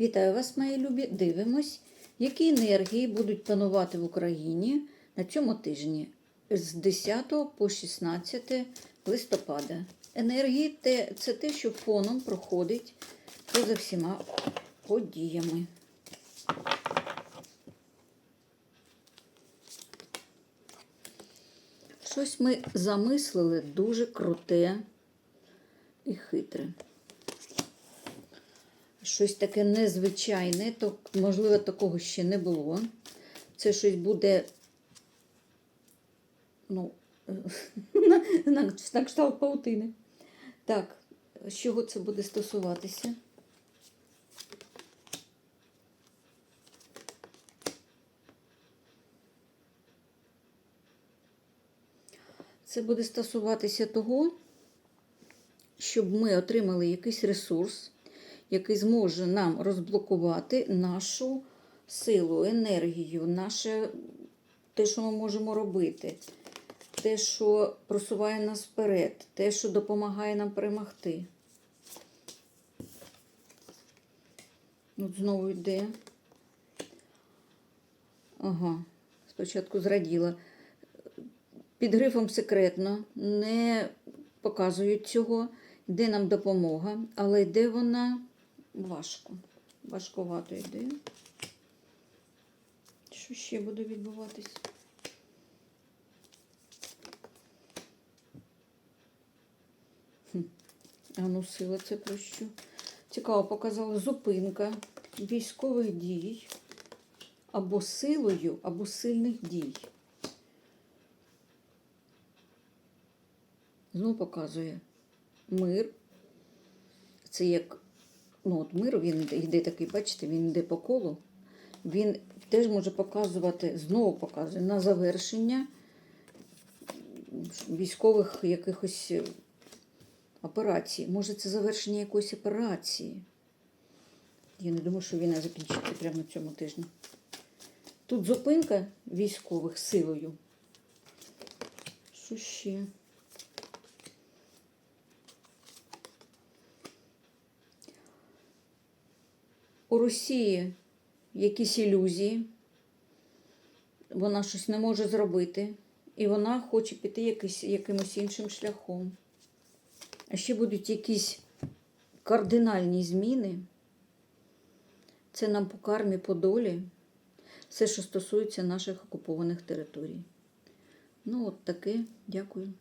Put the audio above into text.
Вітаю вас, мої любі! Дивимось, які енергії будуть панувати в Україні на цьому тижні з 10 по 16 листопада. Енергії це те, що фоном проходить поза всіма подіями. Щось ми замислили дуже круте і хитре. Щось таке незвичайне, то, можливо, такого ще не було. Це щось буде, ну, на, на, кшталт паутини. Так, з чого це буде стосуватися? Це буде стосуватися того, щоб ми отримали якийсь ресурс, який зможе нам розблокувати нашу силу, енергію, наше те, що ми можемо робити, те, що просуває нас вперед, те, що допомагає нам перемогти. От знову йде. Ага, спочатку зраділа. Під грифом секретно не показують цього, йде нам допомога, але йде вона важко. Важковато йде. Що ще буде відбуватись? Хм. А ну, сила це про що? Цікаво, показала зупинка військових дій або силою, або сильних дій. Знову показує мир. Це як ну, от мир, він йде- такий, бачите, він йде по колу. Він теж може показувати, знову показує на завершення військових якихось е, операцій. Може, це завершення якоїсь операції. Я не думаю, що війна закінчиться прямо на цьому тижні. Тут зупинка військових силою. Що ще? У Росії якісь ілюзії, вона щось не може зробити, і вона хоче піти якийсь, якимось іншим шляхом. А ще будуть якісь кардинальні зміни. Це нам по кармі, по долі, все, що стосується наших окупованих територій. Ну, от таке. Дякую.